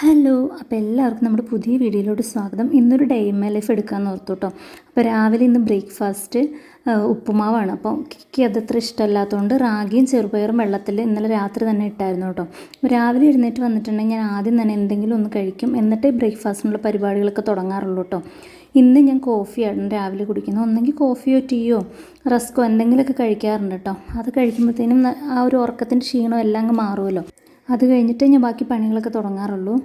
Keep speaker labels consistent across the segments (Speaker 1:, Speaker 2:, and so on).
Speaker 1: Hello അപ്പോൾ എല്ലാവർക്കും നമ്മുടെ പുതിയ വീഡിയോയിലോട്ട് സ്വാഗതം. ഇന്നൊരു ഡേ എം മൈ ലൈഫ് എടുക്കാമെന്ന് ഓർത്തു കേട്ടോ അപ്പോൾ രാവിലെ ഇന്ന് ബ്രേക്ക്ഫാസ്റ്റ് ഉപ്പുമാവാണ്. അപ്പോൾ കിക്ക് അതത്ര ഇഷ്ടമല്ലാത്തതുകൊണ്ട് റാഗിയും ചെറുപയറും വെള്ളത്തിൽ ഇന്നലെ രാത്രി തന്നെ ഇട്ടായിരുന്നു കേട്ടോ അപ്പോൾ രാവിലെ എഴുന്നേറ്റ് വന്നിട്ടുണ്ടെങ്കിൽ ഞാൻ ആദ്യം തന്നെ എന്തെങ്കിലും ഒന്ന് കഴിക്കും. എന്നിട്ടേ ബ്രേക്ക്ഫാസ്റ്റിനുള്ള പരിപാടികളൊക്കെ തുടങ്ങാറുള്ളൂ കേട്ടോ ഇന്ന് ഞാൻ കോഫിയാണ് രാവിലെ കുടിക്കുന്നത്. ഒന്നെങ്കിൽ കോഫിയോ ടീയോ റസ്കോ എന്തെങ്കിലുമൊക്കെ കഴിക്കാറുണ്ട് കേട്ടോ അത് കഴിക്കുമ്പോഴത്തേനും ആ ഒരു ഉറക്കത്തിന്റെ ക്ഷീണം എല്ലാം അങ്ങ് മാറുമല്ലോ. അത് കഴിഞ്ഞിട്ടേ ഞാൻ ബാക്കി പണികളൊക്കെ തുടങ്ങാറുള്ളൂ.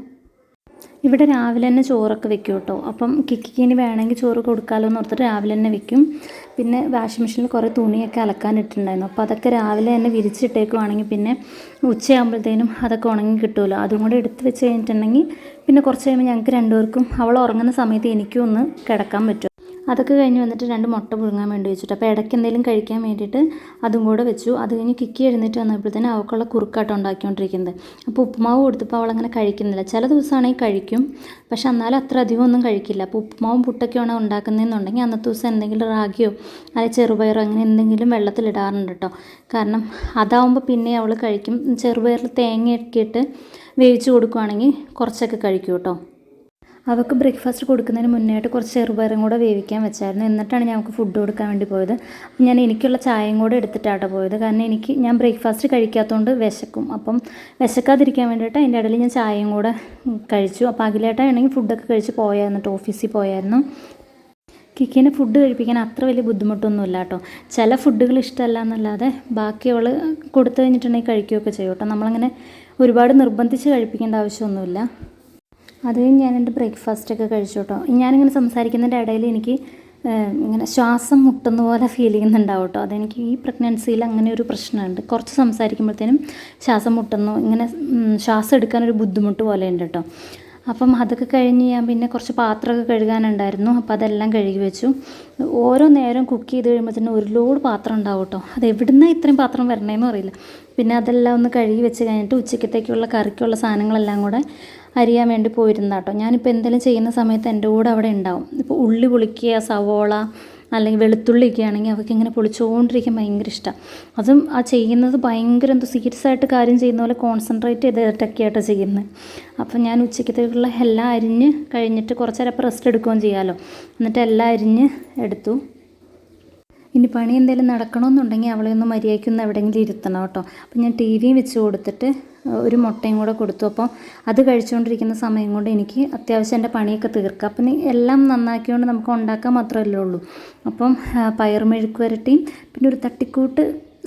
Speaker 1: ഇവിടെ രാവിലെ തന്നെ ചോറൊക്കെ വെക്കും കേട്ടോ. അപ്പം കിക്കിക്കിന് വേണമെങ്കിൽ ചോറ് കൊടുക്കാമല്ലോ എന്ന് ഓർത്തിട്ട് രാവിലെ തന്നെ വെക്കും. പിന്നെ വാഷിംഗ് മെഷീനിൽ കുറേ തുണിയൊക്കെ അലക്കാനിട്ടുണ്ടായിരുന്നു അപ്പോൾ അതൊക്കെ രാവിലെ തന്നെ വിരിച്ചിട്ടേക്കുവാണെങ്കിൽ പിന്നെ ഉച്ചയാകുമ്പോഴത്തേനും അതൊക്കെ ഉണങ്ങി കിട്ടുമല്ലോ. അതും കൂടെ എടുത്ത് വെച്ച് കഴിഞ്ഞിട്ടുണ്ടെങ്കിൽ പിന്നെ കുറച്ച് കഴിയുമ്പോൾ ഞങ്ങൾക്ക് രണ്ടുപേർക്കും അവൾ ഉറങ്ങുന്ന സമയത്ത് എനിക്കും ഒന്ന് കിടക്കാൻ പറ്റും. അതൊക്കെ കഴിഞ്ഞ് വന്നിട്ട് രണ്ട് മുട്ട പുഴുങ്ങാൻ വേണ്ടി വെച്ചിട്ട് അപ്പോൾ ഇടയ്ക്ക് എന്തെങ്കിലും കഴിക്കാൻ വേണ്ടിയിട്ട് അതും കൂടെ വെച്ചു. അത് കഴിഞ്ഞ് കിക്കി എഴുന്നേറ്റ് വന്നപ്പോഴത്തേനും അവൾക്കുള്ള കുറുക്കാട്ടം ഉണ്ടാക്കിക്കൊണ്ടിരിക്കുന്നത്. അപ്പോൾ ഉപ്പുമാവ് കൊടുത്തപ്പോൾ അവളങ്ങനെ കഴിക്കുന്നില്ല. ചില ദിവസമാണെങ്കിൽ കഴിക്കും പക്ഷെ എന്നാലും അത്ര അധികം ഒന്നും കഴിക്കില്ല. അപ്പോൾ ഉപ്പുമാവും പുട്ടൊക്കെയാണ് ഉണ്ടാക്കുന്നതെന്നുണ്ടെങ്കിൽ അന്നത്തെ ദിവസം എന്തെങ്കിലും റാഗിയോ അല്ലെങ്കിൽ ചെറുപയറോ അങ്ങനെ എന്തെങ്കിലും വെള്ളത്തിലിടാറുണ്ട് കേട്ടോ. കാരണം അതാവുമ്പോൾ പിന്നെ അവൾ കഴിക്കും. ചെറുപയറിൽ തേങ്ങയൊക്കെ ഇട്ട് വേവിച്ച് കൊടുക്കുവാണെങ്കിൽ കുറച്ചൊക്കെ കഴിക്കും കേട്ടോ. അവൾക്ക് ബ്രേക്ക്ഫാസ്റ്റ് കൊടുക്കുന്നതിന് മുന്നേയായിട്ട് കുറച്ച് ചെറുപയറും കൂടെ വേവിക്കാൻ വെച്ചായിരുന്നു. എന്നിട്ടാണ് ഞങ്ങൾക്ക് ഫുഡ് കൊടുക്കാൻ വേണ്ടി പോയത്. ഞാൻ എനിക്കുള്ള ചായയും കൂടെ എടുത്തിട്ടാട്ടോ പോയത്. കാരണം എനിക്ക് ഞാൻ ബ്രേക്ക്ഫാസ്റ്റ് കഴിക്കാത്തതുകൊണ്ട് വിശക്കും. അപ്പം വിശക്കാതിരിക്കാൻ വേണ്ടിയിട്ട് അതിന്റെ ഇടയിൽ ഞാൻ ചായയും കൂടെ കഴിച്ചു. അപ്പോൾ അഖിലേട്ടാണെങ്കിൽ ഫുഡൊക്കെ കഴിച്ച് പോയായിരുന്നു കേട്ടോ ഓഫീസിൽ പോയായിരുന്നു. കിക്കിനെ ഫുഡ് കഴിപ്പിക്കാൻ അത്ര വലിയ ബുദ്ധിമുട്ടൊന്നുമില്ല കേട്ടോ ചില ഫുഡുകൾ ഇഷ്ടമല്ല എന്നല്ലാതെ ബാക്കി അവൾ കൊടുത്തു കഴിഞ്ഞിട്ടുണ്ടെങ്കിൽ കഴിക്കുകയൊക്കെ ചെയ്യും കേട്ടോ. നമ്മളങ്ങനെ ഒരുപാട് നിർബന്ധിച്ച് കഴിപ്പിക്കേണ്ട ആവശ്യമൊന്നുമില്ല. അത് കഴിഞ്ഞ് ഞാൻ എന്റെ ബ്രേക്ക്ഫാസ്റ്റൊക്കെ കഴിച്ചു കേട്ടോ. ഞാനിങ്ങനെ സംസാരിക്കുന്നതിന്റെ ഇടയിൽ എനിക്ക് ഇങ്ങനെ ശ്വാസം മുട്ടുന്ന പോലെ ഫീൽ ചെയ്യുന്നുണ്ടാവും കേട്ടോ. അതെനിക്ക് ഈ പ്രഗ്നൻസിയിൽ അങ്ങനെ ഒരു പ്രശ്നമുണ്ട്. കുറച്ച് സംസാരിക്കുമ്പോഴത്തേനും ശ്വാസം മുട്ടുന്നു. ഇങ്ങനെ ശ്വാസം എടുക്കാൻ ഒരു ബുദ്ധിമുട്ട് പോലെ ഉണ്ട് കേട്ടോ. അപ്പം അതൊക്കെ കഴിഞ്ഞ് ഞാൻ പിന്നെ കുറച്ച് പാത്രമൊക്കെ കഴുകാനുണ്ടായിരുന്നു. അപ്പോൾ അതെല്ലാം കഴുകി വെച്ചു. ഓരോ നേരം കുക്ക് ചെയ്ത് കഴിയുമ്പോഴത്തേനും ഒരു ലോഡ് പാത്രം ഉണ്ടാവും കേട്ടോ. അത് എവിടുന്ന ഇത്രയും പാത്രം വരണേന്നും അറിയില്ല. പിന്നെ അതെല്ലാം ഒന്ന് കഴുകി വെച്ച് കഴിഞ്ഞിട്ട് ഉച്ചക്കത്തേക്കുള്ള കറിക്കുള്ള സാധനങ്ങളെല്ലാം കൂടെ അരിയാൻ വേണ്ടി പോയിരുന്ന കേട്ടോ. ഞാനിപ്പോൾ എന്തെങ്കിലും ചെയ്യുന്ന സമയത്ത് എന്റെ കൂടെ അവിടെ ഉണ്ടാവും. ഇപ്പോൾ ഉള്ളി പൊളിക്കുക സവോള അല്ലെങ്കിൽ വെളുത്തുള്ളിയൊക്കെ ആണെങ്കിൽ അവർക്ക് ഇങ്ങനെ പൊളിച്ചുകൊണ്ടിരിക്കാൻ ഭയങ്കര ഇഷ്ടമാണ് അതും ആ ചെയ്യുന്നത് ഭയങ്കര എന്തോ സീരിയസ് ആയിട്ട് കാര്യം ചെയ്യുന്ന പോലെ കോൺസെൻട്രേറ്റ് ചെയ്തിട്ടൊക്കെ ആയിട്ട് ചെയ്യുന്നത് അപ്പം ഞാൻ ഉച്ചയ്ക്കത്തേക്കുള്ള എല്ലാം അരിഞ്ഞ് കഴിഞ്ഞിട്ട് കുറച്ചേരം അപ്പം റെസ്റ്റ് എടുക്കുകയും ചെയ്യാമല്ലോ എന്നിട്ട് എല്ലാം അരിഞ്ഞ് എടുത്തു. ഇനി പണി എന്തെങ്കിലും നടക്കണമെന്നുണ്ടെങ്കിൽ അവളെ ഒന്ന് മര്യാദയ്ക്ക് ഒന്ന് എവിടെയെങ്കിലും ഇരുത്തണം കേട്ടോ. അപ്പം ഞാൻ ടി വിയും വെച്ച് കൊടുത്തിട്ട് ഒരു മുട്ടയും കൂടെ കൊടുത്തു. അപ്പം അത് കഴിച്ചുകൊണ്ടിരിക്കുന്ന സമയം കൊണ്ട് എനിക്ക് അത്യാവശ്യം എന്റെ പണിയൊക്കെ തീർക്കാം. അപ്പം എല്ലാം നന്നാക്കിയോണ്ട് നമുക്ക് ഉണ്ടാക്കാൻ മാത്രമല്ലേ ഉള്ളൂ. അപ്പം പയർ മെഴുക്ക് വരട്ടിയും പിന്നെ ഒരു തട്ടിക്കൂട്ട്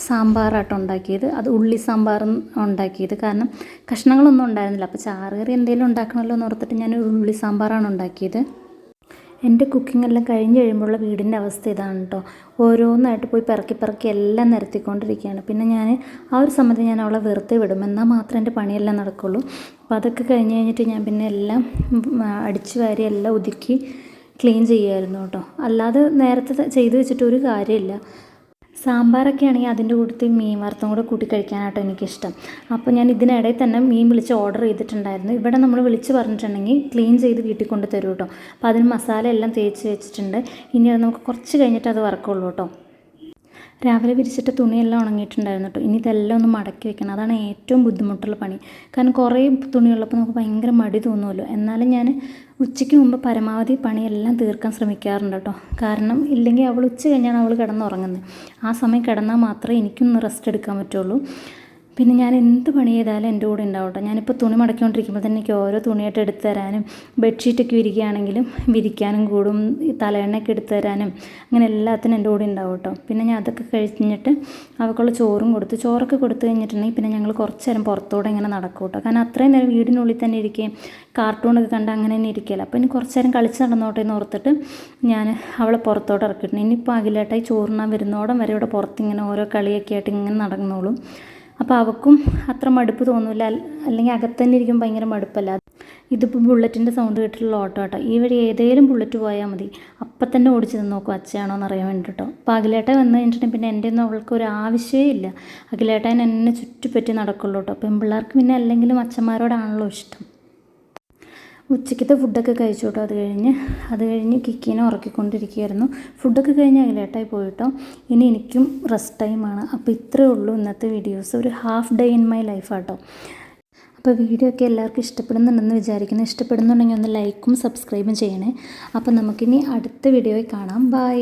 Speaker 1: സാമ്പാറാട്ടോ ഉണ്ടാക്കിയത്. അത് ഉള്ളി സാമ്പാർ ഉണ്ടാക്കിയത്. കാരണം കഷ്ണങ്ങളൊന്നും ഉണ്ടായിരുന്നില്ല. അപ്പോൾ ചാറുകറി എന്തെങ്കിലും ഉണ്ടാക്കണമല്ലോ എന്ന് ഓർത്തിട്ട് ഞാൻ ഉള്ളി സാമ്പാറാണ് ഉണ്ടാക്കിയത്. എന്റെ കുക്കിംഗ് എല്ലാം കഴിഞ്ഞ് കഴിയുമ്പോഴുള്ള വീടിന്റെ അവസ്ഥ ഇതാണ് കേട്ടോ ഓരോന്നായിട്ട് പോയി പിറക്കി പിറക്കി എല്ലാം നിരത്തിക്കൊണ്ടിരിക്കുകയാണ്. പിന്നെ ഞാൻ ആ ഒരു സമയത്ത് ഞാൻ അവളെ വെറുതെ വിടും. എന്നാൽ മാത്രമേ എന്റെ പണിയെല്ലാം നടക്കുള്ളൂ. അപ്പോൾ അതൊക്കെ കഴിഞ്ഞ് കഴിഞ്ഞിട്ട് ഞാൻ പിന്നെ എല്ലാം അടിച്ചു വാരി എല്ലാം ഒതുക്കി ക്ലീൻ ചെയ്യുമായിരുന്നു കേട്ടോ അല്ലാതെ നേരത്തെ ചെയ്ത് വെച്ചിട്ട് ഒരു കാര്യമില്ല. സാമ്പാറൊക്കെ ആണെങ്കിൽ അതിന്റെ കൂട്ടത്തിൽ മീൻ വറുത്തും കൂടെ കൂട്ടി കഴിക്കാനാട്ടോ എനിക്കിഷ്ടം. അപ്പോൾ ഞാൻ ഇതിനിടയിൽ തന്നെ മീൻ വിളിച്ച് ഓർഡർ ചെയ്തിട്ടുണ്ടായിരുന്നു. ഇവിടെ നമ്മൾ വിളിച്ച് പറഞ്ഞിട്ടുണ്ടെങ്കിൽ ക്ലീൻ ചെയ്ത് വീട്ടിൽ കൊണ്ട് തരും കേട്ടോ. അപ്പോൾ അതിന് മസാല എല്ലാം തേച്ച് വെച്ചിട്ടുണ്ട്. ഇനി അത് നമുക്ക് കുറച്ച് കഴിഞ്ഞിട്ട് അത് വറക്കുള്ളൂ കേട്ടോ. രാവിലെ വിരിച്ചിട്ട് തുണിയെല്ലാം ഉണങ്ങിയിട്ടുണ്ടായിരുന്നു കേട്ടോ ഇനി ഇതെല്ലാം ഒന്ന് മടക്കി വെക്കണം. അതാണ് ഏറ്റവും ബുദ്ധിമുട്ടുള്ള പണി. കാരണം കുറേ തുണിയുള്ളപ്പോൾ നമുക്ക് ഭയങ്കര മടി തോന്നുമല്ലോ. എന്നാലും ഞാൻ ഉച്ചയ്ക്ക് മുമ്പ് പരമാവധി പണിയെല്ലാം തീർക്കാൻ ശ്രമിക്കാറുണ്ട് കേട്ടോ കാരണം ഇല്ലെങ്കിൽ അവൾ ഉച്ച കഴിഞ്ഞാണ് അവൾ കിടന്നുറങ്ങുന്നത്. ആ സമയം കിടന്നാൽ മാത്രമേ എനിക്കൊന്ന് റെസ്റ്റ് എടുക്കാൻ പറ്റുള്ളൂ. പിന്നെ ഞാൻ എന്ത് പണി ചെയ്താലും എന്റെ കൂടെ ഉണ്ടാവും കേട്ടോ ഞാനിപ്പോൾ തുണി മടക്കിക്കൊണ്ടിരിക്കുമ്പോൾ തന്നെ എനിക്ക് ഓരോ തുണിയായിട്ട് എടുത്തു തരാനും ബെഡ്ഷീറ്റൊക്കെ വിരിക്കുകയാണെങ്കിലും വിരിക്കാനും കൂടും തലയെണ്ണയൊക്കെ എടുത്തു തരാനും അങ്ങനെ എല്ലാത്തിനും എന്റെ കൂടെ ഉണ്ടാവും കേട്ടോ പിന്നെ ഞാൻ അതൊക്കെ കഴിഞ്ഞിട്ട് അവൾക്കുള്ള ചോറും കൊടുത്ത്. ചോറൊക്കെ കൊടുത്തു കഴിഞ്ഞിട്ടുണ്ടെങ്കിൽ പിന്നെ ഞങ്ങൾ കുറച്ച് നേരം പുറത്തോടെ ഇങ്ങനെ നടക്കും കേട്ടോ കാരണം അത്രയും നേരം വീടിനുള്ളിൽ തന്നെ ഇരിക്കുകയും കാർട്ടൂണൊക്കെ കണ്ട് അങ്ങനെ തന്നെ ഇരിക്കുകയില്ല. അപ്പോൾ ഇനി കുറച്ച് നേരം കളിച്ച് നടന്നോട്ടെ എന്ന് ഓർത്തിട്ട് ഞാൻ അവളെ പുറത്തോട്ട് ഇറക്കിയിട്ടുണ്ട്. ഇനിയിപ്പോൾ അഖിലേട്ടായി ചോറിനാൻ വരുന്നോടം വരെ ഇവിടെ പുറത്തിങ്ങനെ ഓരോ കളിയൊക്കെ ആയിട്ട് ഇങ്ങനെ നടന്നോളും. അപ്പോൾ അവക്കും അത്ര മടുപ്പ് തോന്നില്ല അല്ലെങ്കിൽ അകത്ത് തന്നെ ഇരിക്കും ഭയങ്കര മടുപ്പല്ല. ഇതിപ്പോൾ ബുള്ളറ്റിന്റെ സൗണ്ട് കേട്ടിട്ടുള്ള ഓട്ടോ കേട്ടോ ഈ വഴി ഏതെങ്കിലും ബുള്ളറ്റ് പോയാൽ മതി. അപ്പം തന്നെ ഓടിച്ച് നിന്ന് നോക്കും അച്ഛയാണോ എന്ന് അറിയാൻ വേണ്ടിട്ടോ. അപ്പോൾ അഖിലേട്ട വന്നു കഴിഞ്ഞിട്ടുണ്ടെങ്കിൽ പിന്നെ എന്റെ ഒന്നും അവൾക്ക് ഒരു ആവശ്യമേ ഇല്ല. അഖിലേട്ടൻ എന്നെ ചുറ്റിപ്പറ്റി നടക്കുള്ളൂ കേട്ടോ പെൺപിള്ളേർക്ക് പിന്നെ അല്ലെങ്കിലും അച്ഛന്മാരോടാണല്ലോ ഇഷ്ടം. ഉച്ചയ്ക്കത്തെ ഫുഡൊക്കെ കഴിച്ചു കേട്ടോ അത് കഴിഞ്ഞ്. അത് കഴിഞ്ഞ് കിക്കീനെ ഉറക്കിക്കൊണ്ടിരിക്കുകയായിരുന്നു. ഫുഡൊക്കെ കഴിഞ്ഞ് അകലേട്ടായി പോയിട്ടോ. ഇനി എനിക്കും റെസ്റ്റ് ടൈമാണ് അപ്പോൾ ഇത്രയേ ഉള്ളൂ ഇന്നത്തെ വീഡിയോസ് ഒരു half day in my life ആട്ടോ. അപ്പോൾ വീഡിയോ ഒക്കെ എല്ലാവർക്കും ഇഷ്ടപ്പെടുന്നുണ്ടെന്ന് വിചാരിക്കുന്നു. ഇഷ്ടപ്പെടുന്നുണ്ടെങ്കിൽ ഒന്ന് ലൈക്കും സബ്സ്ക്രൈബും ചെയ്യണേ. അപ്പോൾ നമുക്കിനി അടുത്ത വീഡിയോയിൽ കാണാം. ബൈ